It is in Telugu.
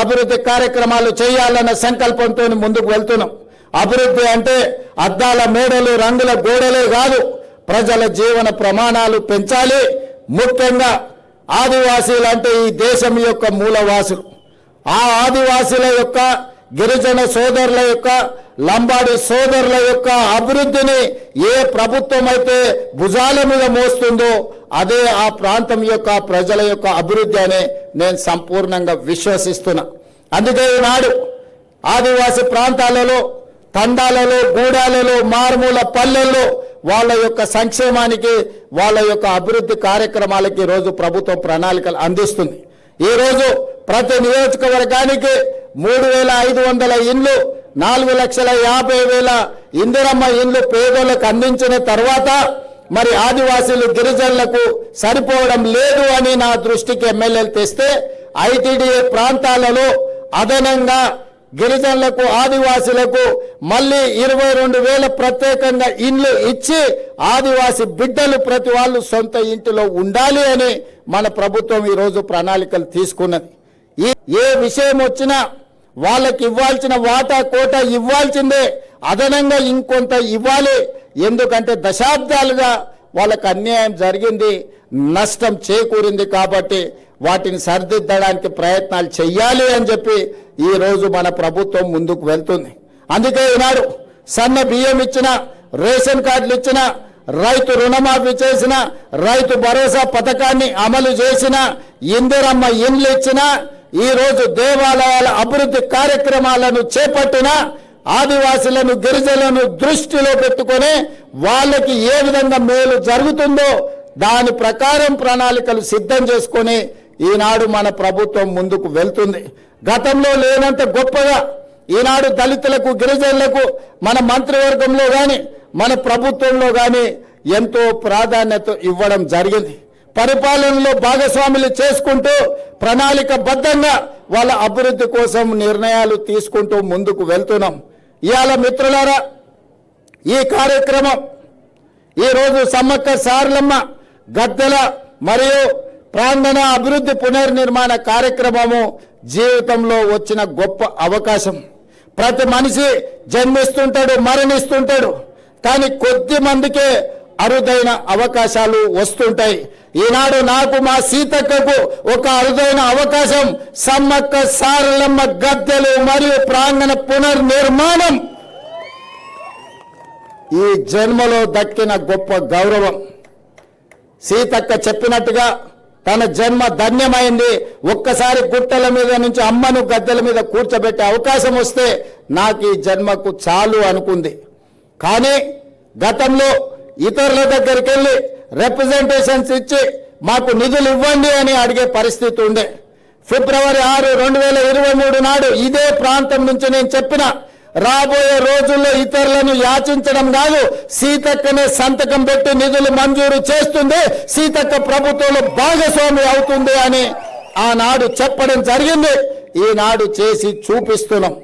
అభివృద్ధి కార్యక్రమాలు చేయాలన్న సంకల్పంతో ముందుకు వెళ్తున్నాం. అభివృద్ధి అంటే అద్దాల మేడలు రంగుల గోడలే కాదు ప్రజల జీవన ప్రమాణాలు పెంచాలి. ముఖ్యంగా ఆదివాసీలు అంటే ఈ దేశం యొక్క మూలవాసులు. ఆ ఆదివాసీల యొక్క గిరిజన సోదరుల యొక్క లంబాడి సోదరుల యొక్క అభివృద్ధిని ఏ ప్రభుత్వం అయితే భుజాల మీద మోస్తుందో అదే ఆ ప్రాంతం యొక్క ప్రజల యొక్క అభివృద్ధి అని నేను సంపూర్ణంగా విశ్వసిస్తున్నా. అందుకే ఈనాడు ఆదివాసీ ప్రాంతాలలో తండాలలో గూడాలలో మారుమూల పల్లెల్లో వాళ్ళ యొక్క సంక్షేమానికి వాళ్ళ యొక్క అభివృద్ధి కార్యక్రమాలకి ఈరోజు ప్రభుత్వం ప్రణాళికలు అందిస్తుంది. ఈరోజు ప్రతి నియోజకవర్గానికి మూడు వేల ఐదు వందల ఇండ్లు నాలుగు లక్షల యాభై వేల ఇందిరమ్మ ఇండ్లు పేదలకు అందించిన తర్వాత మరి ఆదివాసీలు గిరిజనులకు సరిపోవడం లేదు అని నా దృష్టికి ఎమ్మెల్యేలు తెస్తే ఐటీడీఏ ప్రాంతాలలో అదనంగా గిరిజనులకు ఆదివాసులకు మళ్ళీ ఇరవై రెండు వేల ప్రత్యేకంగా ఇండ్లు ఇచ్చి ఆదివాసి బిడ్డలు ప్రతి వాళ్ళు సొంత ఇంటిలో ఉండాలి అని మన ప్రభుత్వం ఈరోజు ప్రణాళికలు తీసుకున్నది. ఏ విషయం వచ్చినా వాళ్ళకి ఇవ్వాల్సిన వాటా కోట ఇవ్వాల్సిందే. అదనంగా ఇంకొంత ఇవ్వాలి. ఎందుకంటే దశాబ్దాలుగా వాళ్ళకు అన్యాయం జరిగింది నష్టం చేకూరింది కాబట్టి వాటిని సరిదిద్దడానికి ప్రయత్నాలు చెయ్యాలి అని చెప్పి ఈరోజు మన ప్రభుత్వం ముందుకు వెళ్తుంది. అందుకే ఈనాడు సన్న బియ్యం ఇచ్చిన రేషన్ కార్డులు ఇచ్చిన రైతు రుణమాఫీ చేసిన రైతు భరోసా పథకాన్ని అమలు చేసిన ఇందిరమ్మ ఇండ్లు ఇచ్చిన ఈరోజు దేవాలయాల అభివృద్ధి కార్యక్రమాలను చేపట్టిన ఆదివాసులను గిరిజనులను దృష్టిలో పెట్టుకొని వాళ్ళకి ఏ విధంగా మేలు జరుగుతుందో దాని ప్రకారం ప్రణాళికలు సిద్ధం చేసుకొని ఈనాడు మన ప్రభుత్వం ముందుకు వెళ్తుంది. గతంలో లేనంత గొప్పగా ఈనాడు దళితులకు గిరిజనులకు మన మంత్రివర్గంలో కానీ మన ప్రభుత్వంలో కానీ ఎంతో ప్రాధాన్యత ఇవ్వడం జరిగింది. పరిపాలనలో భాగస్వాములు చేసుకుంటూ ప్రణాళికబద్ధంగా వాళ్ళ అభివృద్ధి కోసం నిర్ణయాలు తీసుకుంటూ ముందుకు వెళ్తున్నాం. ఇవాళ మిత్రులారా ఈ కార్యక్రమం ఈరోజు సమ్మక్క సారలమ్మ గద్దెల మరియు ప్రాంగణ అభివృద్ధి పునర్నిర్మాణ కార్యక్రమము జీవితంలో వచ్చిన గొప్ప అవకాశం. ప్రతి మనిషి జన్మిస్తుంటాడు మరణిస్తుంటాడు. కానీ కొద్ది మందికే అరుదైన అవకాశాలు వస్తుంటాయి. ఈనాడు నాకు మా సీతక్కకు ఒక అరుదైన అవకాశం సమ్మక్క సారలమ్మ గద్దెలు మరియు ప్రాంగణ పునర్నిర్మాణం. ఈ జన్మలో దక్కిన గొప్ప గౌరవం. సీతక్క చెప్పినట్టుగా తన జన్మ ధన్యమైంది. ఒక్కసారి గుట్టల మీద నుంచి అమ్మను గద్దెల మీద కూర్చోబెట్టే అవకాశం వస్తే నాకు ఈ జన్మకు చాలు అనుకుంది. కానీ గతంలో ఇతరుల దగ్గరికి వెళ్ళి రిప్రజెంటేషన్స్ ఇచ్చి మాకు నిధులు ఇవ్వండి అని అడిగే పరిస్థితి ఉండే. ఫిబ్రవరి ఆరు రెండు వేల ఇరవై మూడు నాడు ఇదే ప్రాంతం నుంచి నేను చెప్పిన రాబోయే రోజుల్లో ఇతరులను యాచించడం కాదు సీతక్కనే సంతకం పెట్టి నిధులు మంజూరు చేస్తుంది సీతక్క ప్రభుత్వంలో భాగస్వామి అవుతుంది అని ఆనాడు చెప్పడం జరిగింది. ఈనాడు చేసి చూపిస్తున్నాం.